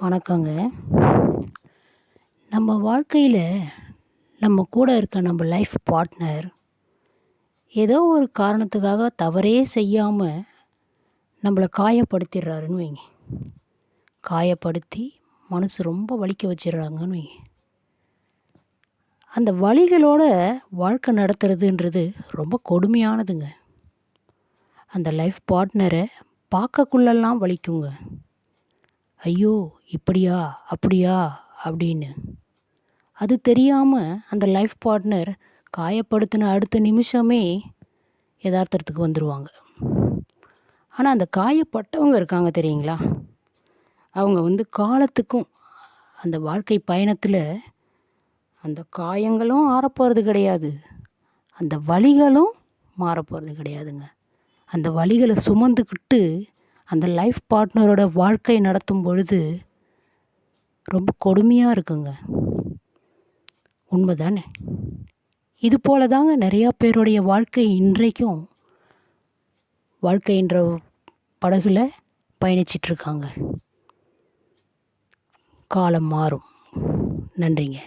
வணக்கங்க. நம்ம வாழ்க்கையில் நம்ம கூட இருக்க நம்ம லைஃப் பார்ட்னர் ஏதோ ஒரு காரணத்துக்காக தவறே செய்யாமல் நம்மளை காயப்படுத்திடுறாருன்னு வைங்க. காயப்படுத்தி மனசு ரொம்ப வலிக்க வச்சிடுறாங்கன்னு வைங்க. அந்த வழிகளோட வாழ்க்கை நடத்துறதுன்றது ரொம்ப கொடுமையானதுங்க. அந்த லைஃப் பார்ட்னரை பார்க்கக்குள்ளெல்லாம் வலிக்குங்க. ஐயோ இப்படியா அப்படியா அப்படின்னு. அது தெரியாமல் அந்த லைஃப் பார்ட்னர் காயப்படுத்தின அடுத்த நிமிஷமே யதார்த்தத்துக்கு வந்துடுவாங்க ஆனால் அந்த காயப்பட்டவங்க இருக்காங்க தெரியுங்களா? அவங்க வந்து காலத்துக்கும் அந்த வாழ்க்கை பயணத்தில் அந்த காயங்களும் ஆறப்போகிறது கிடையாது. அந்த வழிகளும் மாறப்போகிறது கிடையாதுங்க. அந்த வழிகளை சுமந்துக்கிட்டு அந்த லைஃப் பார்ட்னரோட வாழ்க்கை நடத்தும் பொழுது ரொம்ப கொடுமையாக இருக்குங்க. உண்மை தானே இது போல தாங்க நிறையா பேருடைய வாழ்க்கை இன்றைக்கும் வாழ்க்கைன்ற படகுல பயணிச்சிட்ருக்காங்க காலம் மாறும். நன்றிங்க.